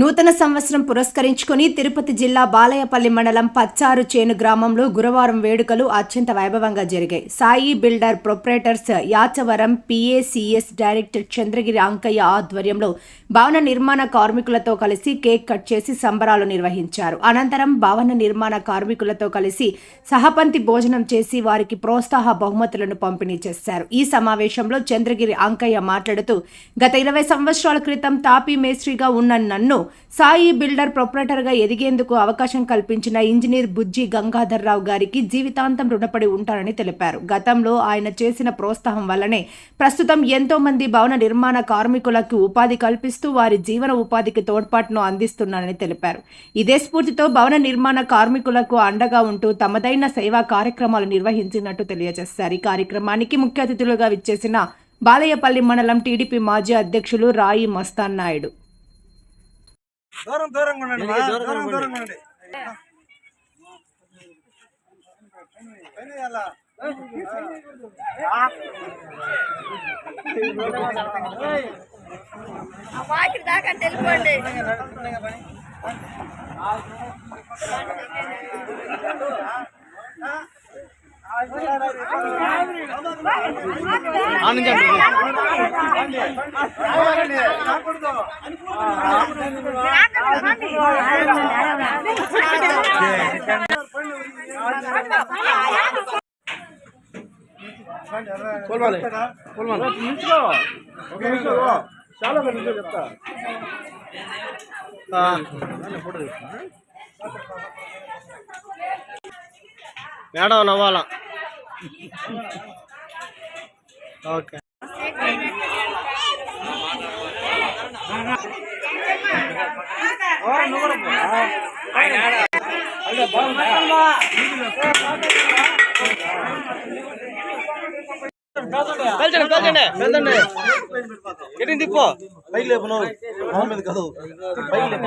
నూతన సంవత్సరం పురస్కరించుకుని తిరుపతి జిల్లా బాలయపల్లి మండలం పచ్చారు చేను గ్రామంలో గురువారం వేడుకలు అత్యంత వైభవంగా జరిగాయి. Sai builder proprietors Yachavaram PACS director Chandragiri Ankaiah ఆధ్వర్యంలో భవన నిర్మాణ కార్మికులతో కలిసి కేక్ కట్ చేసి సంబరాలు నిర్వహించారు. అనంతరం భవన నిర్మాణ కార్మికులతో కలిసి సహపంతి భోజనం చేసి వారికి ప్రోత్సాహ బహుమతులను పంపిణీ చేశారు. ఈ సమావేశంలో చంద్రగిరి అంకయ్య మాట్లాడుతూ గత ఇరవై సంవత్సరాల క్రితం తాపీ మేస్త్రిగా ఉన్న నన్ను సాయి బిల్డర్ ప్రొపరేటర్గా ఎదిగేందుకు అవకాశం కల్పించిన ఇంజనీర్ బుజ్జి గంగాధర్రావు గారికి జీవితాంతం రుణపడి ఉంటారని తెలిపారు. గతంలో ఆయన చేసిన ప్రోత్సాహం వల్లనే ప్రస్తుతం ఎంతో మంది భవన నిర్మాణ కార్మికులకు ఉపాధి కల్పిస్తూ వారి జీవన ఉపాధికి తోడ్పాటును అందిస్తున్నారని తెలిపారు. ఇదే స్ఫూర్తితో భవన నిర్మాణ కార్మికులకు అండగా ఉంటూ తమదైన సేవా కార్యక్రమాలు నిర్వహించినట్టు తెలియజేశారు. ఈ కార్యక్రమానికి ముఖ్య అతిథులుగా విచ్చేసిన బాలయ్యపల్లి మండలం టీడీపీ మాజీ అధ్యక్షులు రాయి మస్తాన్ నాయుడు. దూరం దూరంగా ఉండండి. దూరం దూరంగా ఉండండి? వాకిలి దాకా తెలుసుకోండి చాలా మంది చెప్తా మేడం నవ్వాలా? ఓకే. పెంచండి పెంచండి పెంచండి ఎటు తిప్పో పైకి లేపు నువ్వు మీద కాదు పైకి లేపు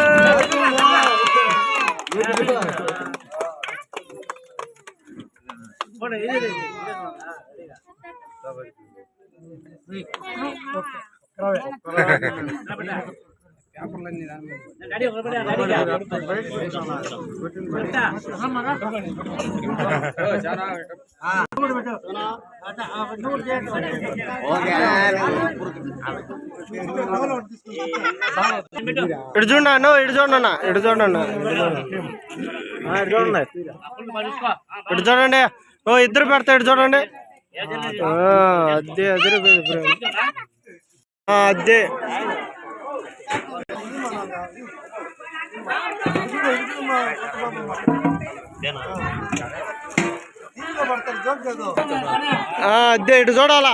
ఇటు చూడండి అన్న ఇటు చూడండి అన్న ఇటు చూడండి అన్న ఇటు చూడండి ఇటు చూడండి ఓ ఇద్దరు పెడతా ఇటు చూడండి అదే అదే అదే. అదే ఇటు చూడాలా?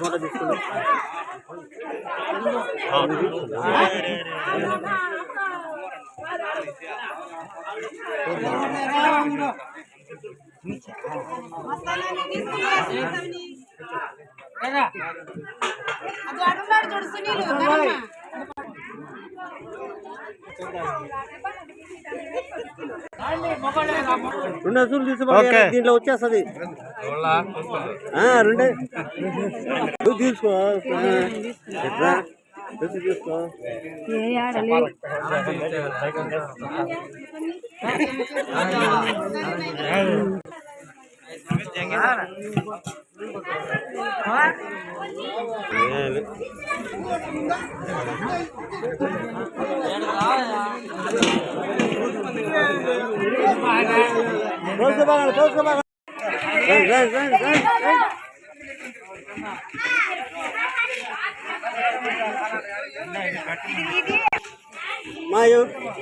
ఫోటో తీసుకుని అది అడుగున్నాడు చూడు సునీలు ధనమ్మ. రెండు అసలు ఓకే. తీసుకో దీంట్లో వచ్చేస్తుంది. రెండే. నువ్వు తీసుకో. తీసుకో. మా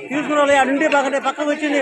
తీసుకురాలి అడుంటే పక్కనే పక్కకు వచ్చింది.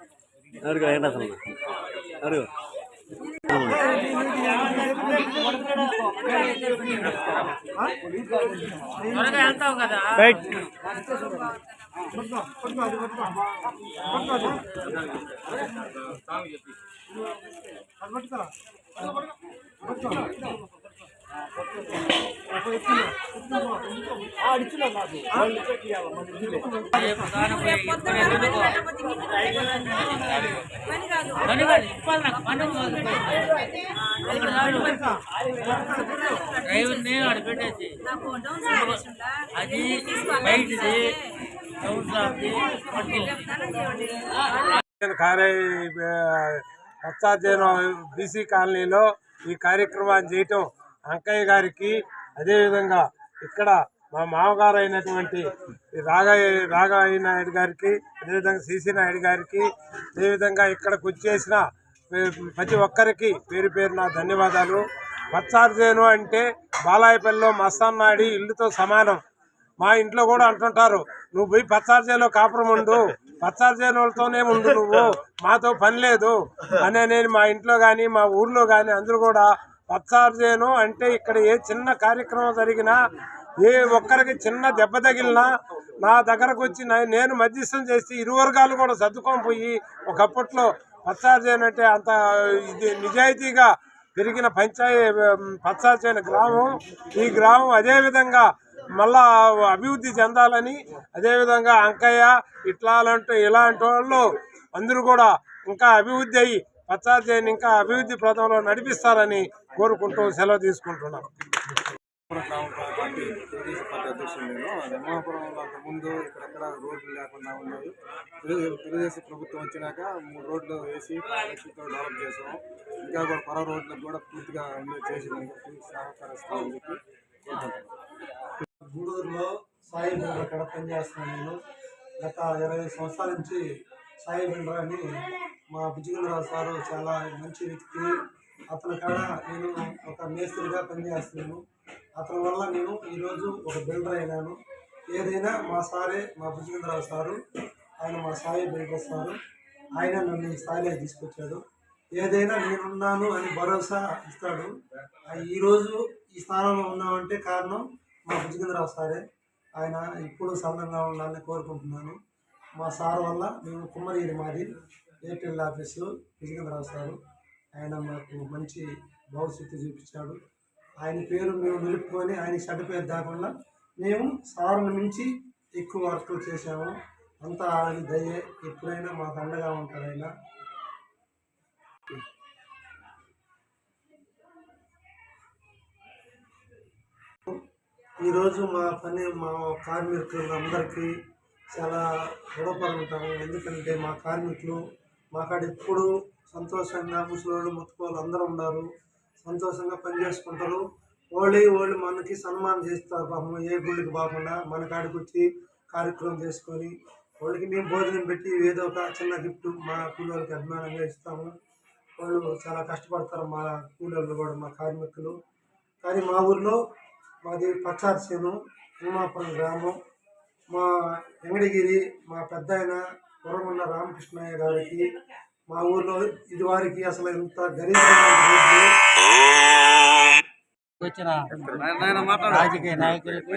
ఏంటి అసలు అడుగు రైట్ డ్రైవర్ని ఆడ పెట్టేసి అది బయటది డౌన్ బీసీ కాలనీలో ఈ కార్యక్రమాన్ని చేయటం అంకయ్య గారికి అదేవిధంగా ఇక్కడ మా మామగారు అయినటువంటి ఈ రాఘయ్య నాయుడు గారికి అదేవిధంగా సిసి నాయుడు గారికి అదేవిధంగా ఇక్కడికి వచ్చేసిన ప్రతి ఒక్కరికి పేరు పేరున ధన్యవాదాలు. పచ్చార్జేను అంటే బాలాయపల్లిలో మస్తాన్నాడి ఇల్లుతో సమానం. మా ఇంట్లో కూడా అంటుంటారు నువ్వు పోయి పచ్చార్జేలో కాపురం ఉండు పచ్చార్జేనులతోనే ఉండు నువ్వు మాతో పని లేదు. అనే నేను మా ఇంట్లో కానీ మా ఊర్లో కానీ అందరూ కూడా పచ్చార్జేను అంటే ఇక్కడ ఏ చిన్న కార్యక్రమం జరిగినా ఏ ఒక్కరికి చిన్న దెబ్బ తగిలినా నా దగ్గరకు వచ్చి నేను మధ్యస్థం చేసి ఇరు వర్గాలు కూడా సర్దుకొని పోయి ఒకప్పట్లో పచ్చార్జేను అంటే అంత ఇది నిజాయితీగా పెరిగిన పంచాయతీ పచ్చార్జైన గ్రామం. ఈ గ్రామం అదేవిధంగా మళ్ళా అభివృద్ధి చెందాలని అదేవిధంగా అంకయ్య ఇట్లా అలాంటి ఇలాంటి వాళ్ళు అందరూ కూడా ఇంకా అభివృద్ధి అయ్యి పచ్చార్జీని ఇంకా అభివృద్ధి ప్రదంలో నడిపిస్తారని కోరుకుంటూ సెలవు తీసుకుంటున్నాం. గ్రామ పార్టీ తెలుగుదేశం పార్టీ అధ్యక్షుడు నేను అంతకుముందు ఇక్కడెక్కడ రోడ్లు లేకుండా ఉన్నాయి తెలుగుదేశం ప్రభుత్వం వచ్చినాక మూడు రోడ్లు వేసి డెవలప్ చేసాము ఇంకా కూడా పర రోడ్లకు కూడా పూర్తిగా అన్ని చేసేదానికి సహకరిస్తామని చెప్పి గూడూరులో సాయి బిల్డర్ అక్కడ పనిచేస్తున్నాను నేను. గత ఇరవై సంవత్సరాల నుంచి సాయి బిల్డర్ అని మా భుజగంధరావు సారు చాలా మంచి వ్యక్తి. అతని కాడ నేను ఒక మేస్త్రిగా పనిచేస్తున్నాను. అతని వల్ల నేను ఈరోజు ఒక బిల్డర్ అయినాను. ఏదైనా మా సారే మా భుజగంధరావు సారు ఆయన మా సాయి బిల్డర్ సారు ఆయన నన్ను ఈ స్థాయిలో తీసుకొచ్చాడు. ఏదైనా నేనున్నాను అని భరోసా ఇస్తాడు. ఈరోజు ఈ స్థానంలో ఉన్నామంటే కారణం మా భుజగంధరావు సారే. ఆయన ఇప్పుడు సరళంగా ఉండాలని కోరుకుంటున్నాను. మా సార్ వల్ల మేము కుమ్మరీది మాది. ఏపీఎల్ ఆఫీసు భుజగంధరావు సారు ఆయన మాకు మంచి భవిష్యత్తు చూపించాడు. ఆయన పేరు మేము నిలుపుకొని ఆయన చెడ్డ పేరు దాకుండా మేము సార్ని మించి ఎక్కువ వర్కులు చేశాము. అంతా ఆయన దయే. ఎప్పుడైనా మాకు అండగా ఉంటాడు ఆయన. ఈరోజు మా పని మా కార్మికులు అందరికీ చాలా రుణపడి ఉంటాము. ఎందుకంటే మా కార్మికులు మా కాడ ఎప్పుడు సంతోషంగా ముసలి ముత్తుకోళ్ళు అందరూ ఉన్నారు సంతోషంగా పని చేసుకుంటారు. ఓళ్ళు వాళ్ళు మనకి సన్మానం చేస్తారు పాపం. ఏ గుళ్ళకి పోకుండా మన కాడికి వచ్చి కార్యక్రమం చేసుకొని వాళ్ళకి మేము భోజనం పెట్టి ఏదో ఒక చిన్న గిఫ్ట్ మా కూలోళ్ళకి అభిమానంగా ఇస్తాము. వాళ్ళు చాలా కష్టపడతారు మా కూలోళ్ళు కూడా మా కార్మికులు. కానీ మా ఊర్లో మాది పచ్చారి చేను ఉమాపురం గ్రామం. మా వెంకటగిరి మా పెద్ద ఆయన రామకృష్ణయ్య గారికి మా ఊర్లో ఇది వారికి అసలు ఎంత గరీబ్ వచ్చిన రాజకీయ నాయకులకి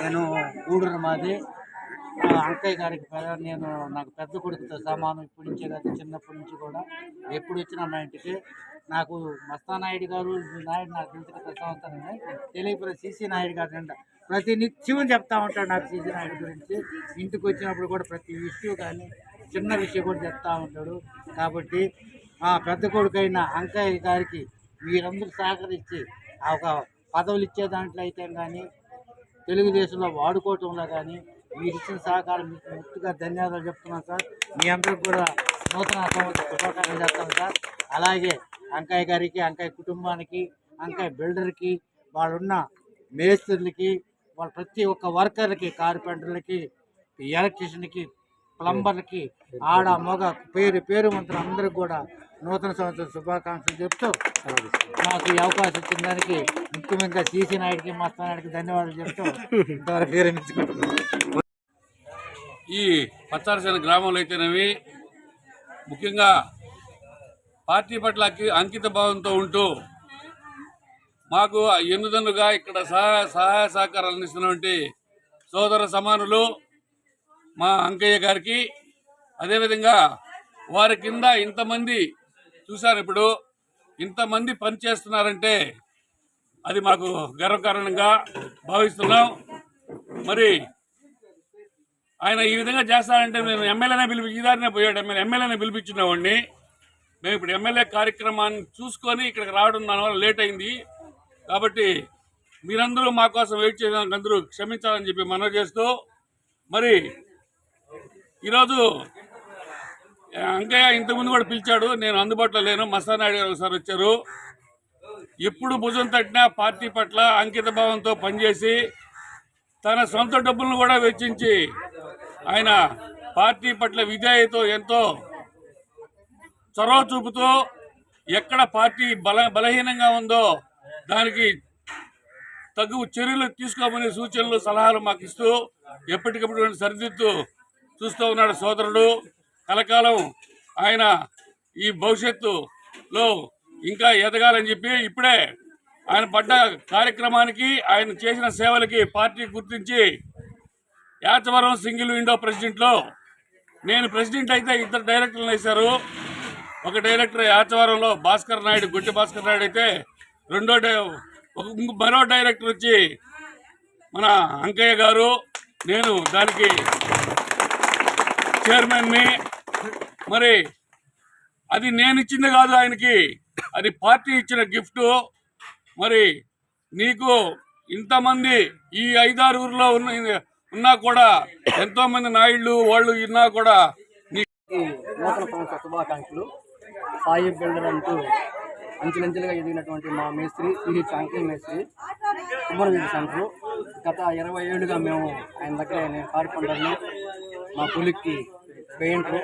నేను గూడూరు మాది. అంకయ్య గారికి నేను నాకు పెద్ద కొడుకుతో సమానం ఇప్పటి నుంచే కాదు చిన్నప్పటి నుంచి కూడా. ఎప్పుడు వచ్చినా మా ఇంటికి నాకు మస్తానాయుడు గారు నాయుడు నాకు తెలిసిన ప్రతి సంవత్సరం తెలియకపోతే సిసి నాయుడు గారు అంట ప్రతి నిత్యం చెప్తా ఉంటాడు నాకు సీసీ నాయుడు గురించి. ఇంటికి వచ్చినప్పుడు కూడా ప్రతి ఇష్యూ కానీ చిన్న విషయం కూడా చెప్తా ఉంటాడు. కాబట్టి ఆ పెద్ద కొడుకైన అంకయ్య గారికి మీరందరూ సహకరించి ఆ ఒక పదవులు ఇచ్చే దాంట్లో అయితే కానీ తెలుగుదేశంలో వాడుకోవటంలో కానీ మీరు ఇచ్చిన సహకారం మీకు ముఖ్యంగా ధన్యవాదాలు చెప్తున్నాను సార్. మీ అందరికి కూడా నూతన సంవత్సర శుభాకాంక్షలు చేస్తాను సార్. అలాగే అంకాయ్ గారికి అంకాయ్ కుటుంబానికి అంకాయ్ బిల్డర్కి వాళ్ళున్న మేస్త్రులకి వాళ్ళ ప్రతి ఒక్క వర్కర్లకి కార్పెంటర్లకి ఎలక్ట్రీషియన్కి ప్లంబర్లకి ఆడ మగ పేరు పేరు మంత్రులు అందరికి కూడా నూతన సంవత్సరం శుభాకాంక్షలు చెప్తూ నాకు ఈ అవకాశం ఇచ్చిన దానికి ముఖ్యంగా సీసీ నాయుడికి మస్తానాయుడికి ధన్యవాదాలు చెప్తూ ఇంతవరకు విరమించుకుంటున్నాను ఈ పచ్చారసేన గ్రామంలో అయితేనేవి ముఖ్యంగా పార్టీ పట్ల అంకి- అంకిత భావంతో ఉంటూ మాకు ఎన్నుదన్నుగా ఇక్కడ సహాయ సహాయ సహకారాలు అందిస్తున్నటువంటి సోదర సమానులు మా అంకయ్య గారికి. అదేవిధంగా వారి కింద ఇంతమంది చూశారు ఇప్పుడు ఇంతమంది పనిచేస్తున్నారంటే అది మాకు గర్వకారణంగా భావిస్తున్నాం. మరి ఆయన ఈ విధంగా చేస్తారంటే నేను ఎమ్మెల్యేనే పిలిపి ఈదారినే పోయాడు ఎమ్మెల్యే ఎమ్మెల్యేనే పిలిపించినవాడిని మేము ఇప్పుడు ఎమ్మెల్యే కార్యక్రమాన్ని చూసుకొని ఇక్కడికి రావడం దానివల్ల లేట్ అయింది. కాబట్టి మీరందరూ మా కోసం వెయిట్ చేయడానికి అందరూ క్షమించాలని చెప్పి మనవి చేస్తూ మరి ఈరోజు అంకయ్య ఇంతకుముందు కూడా పిలిచాడు. నేను అందుబాటులో లేను. మస్తానాయుడు గారు ఒకసారి వచ్చారు. ఎప్పుడు భుజం తట్టినా పార్టీ పట్ల అంకిత భావంతో పనిచేసి తన సొంత డబ్బులను కూడా వెచ్చించి ఆయన పార్టీ పట్ల విధేయతో ఎంతో చొరవ చూపుతూ ఎక్కడ పార్టీ బల బలహీనంగా ఉందో దానికి తగు చర్యలు తీసుకోమని సూచనలు సలహాలు మాకు ఇస్తూ ఎప్పటికప్పుడు సరిదిద్దుతూ చూస్తూ ఉన్నాడు సోదరుడు. కలకాలం ఆయన ఈ భవిష్యత్తులో ఇంకా ఎదగాలని చెప్పి ఇప్పుడే ఆయన పడ్డ కార్యక్రమానికి ఆయన చేసిన సేవలకి పార్టీ గుర్తించి యాచవరం సింగిల్ విండో ప్రెసిడెంట్లో నేను ప్రెసిడెంట్ అయితే ఇద్దరు డైరెక్టర్లు వేశారు. ఒక డైరెక్టర్ ఆచవరంలో భాస్కర్ నాయుడు గుట్టి భాస్కర్ నాయుడు అయితే రెండో డై మరో డైరెక్టర్ వచ్చి మన అంకయ్య గారు నేను దానికి చైర్మన్ని మరి అది నేను ఇచ్చింది కాదు ఆయనకి అది పార్టీ ఇచ్చిన గిఫ్ట్. మరి నీకు ఇంతమంది ఈ ఐదారు ఊర్లో ఉన్న ఉన్నా కూడా ఎంతో మంది నాయుళ్ళు వాళ్ళు ఉన్నా కూడా నీ నూతన సంవత్సర శుభాకాంక్షలు. సాయి బిల్డర్ అంటూ అంచెలంచెలుగా ఎదిగినటువంటి మా మేస్త్రి సిహెచ్ అంకిల్ మేస్త్రి సుబ్రహ్మణ్య సెంటర్ గత ఇరవై ఏళ్ళుగా మేము ఆయన దగ్గర నేను కార్పెంటర్ని మా పులికి పెయింటర్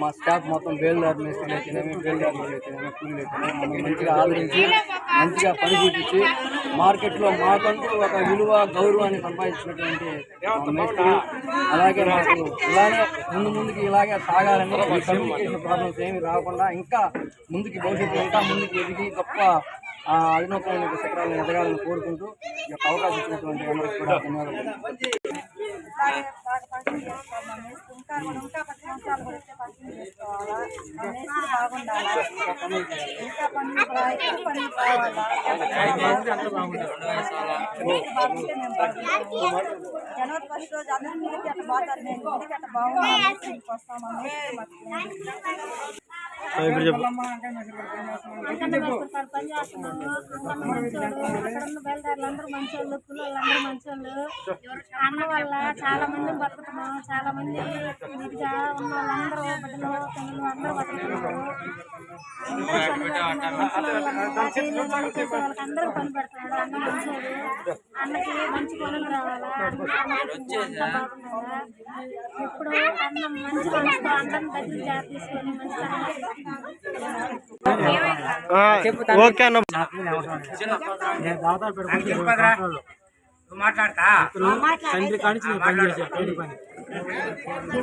మా స్టాఫ్ మొత్తం బేల్దారు వేసుకుని అయితేనేమి బేల్దారులు అయితేనేమి కూలీలు అయితేనేమి మమ్మల్ని మంచిగా ఆదరించి మంచిగా పని చూపించి మార్కెట్లో మాకంటూ ఒక విలువ గౌరవాన్ని సంపాదించినటువంటి మేస్త్రి. అలాగే మాకు ఇలానే ముందు ముందుకి ఇలాగే సాగాలని కమ్యూనికేషన్ ప్రాబ్లమ్స్ ఏమి రాకుండా ఇంకా ముందుకి భవిష్యత్తులో ఇంకా ముందుకు ఎదిగి గొప్ప అధునాతమైన శిఖరాలను ఎదగాలని కోరుకుంటూ ఈ యొక్క అవకాశం ఇచ్చినటువంటి అందరికీ కూడా ధన్యవాదాలు. జనవరి ఫస్ట్ రోజు అందరి మీదకి అట్లా నేను ఇంటికి అట్లా మాకు ఇప్పుడు చెప్పు. బయలుదేరులందరూ మంచోళ్ళు పిల్లలందరూ మంచోళ్ళు అన్న వల్ల చాలా మంది బతుకుతున్నాం చాలా మంది ఇదిగా ఉన్న వాళ్ళందరూ బిడ్డలు పిల్లలు అందరూ బతుకుతున్నారు. అందరూ పని పెడుతున్నాడు అన్న మంచోడు అన్నకి మంచి పనులు రావాలా? ఇప్పుడు అన్నం మంచి మనసుతో అందరం దగ్గర జాగ్రత్త తీసుకొని మంచి ఓకే అన్న ఇతను తండ్రి నేను పని చేశాను పని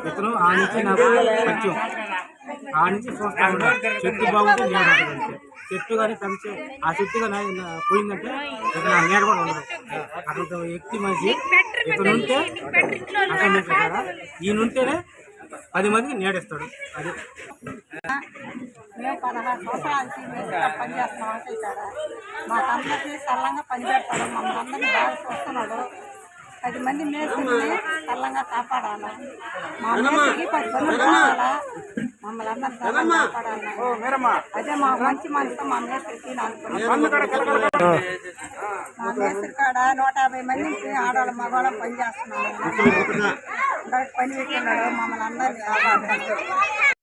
ఇతను ఆ నుంచి నాకు కొంచెం ఆ నుంచి చూస్తా చెట్టు బాగుంటే నీడ చెట్టు కానీ పెంచి ఆ చెట్టు కానీ పోయిందంటే ఇక నా కూడా ఉండదు అక్కడ వ్యక్తి మనిషి ఇతను ఉంటే అక్కడ కదా ఈయన ఉంటేనే పది మందికి నీడేస్తాడు. అది. మేము పదహారు సంవత్సరాల నుంచి మేస్త్రిగా పనిచేస్తున్నాం ఇక్కడ మాకందరికీ సరళంగా పనిపెడతాడు మమ్మల్ని అందరినీ బాగా చూస్తున్నాడు. పది మంది మేస్త్రిని సరళంగా కాపాడాలి? మా మేస్త్రికి పది మంది కావాలా? మమ్మల్ని అదే మా మంచి మనసుతో మా మేస్త్రికి అనుకున్నాం. మా మేస్త్రి కాడ నూట యాభై మందికి ఆడవాళ్ళ మగవాళ్ళం పని చేస్తున్నాము పని పెట్టినాడు మమ్మల్ని అందరినీ కాపాడాలి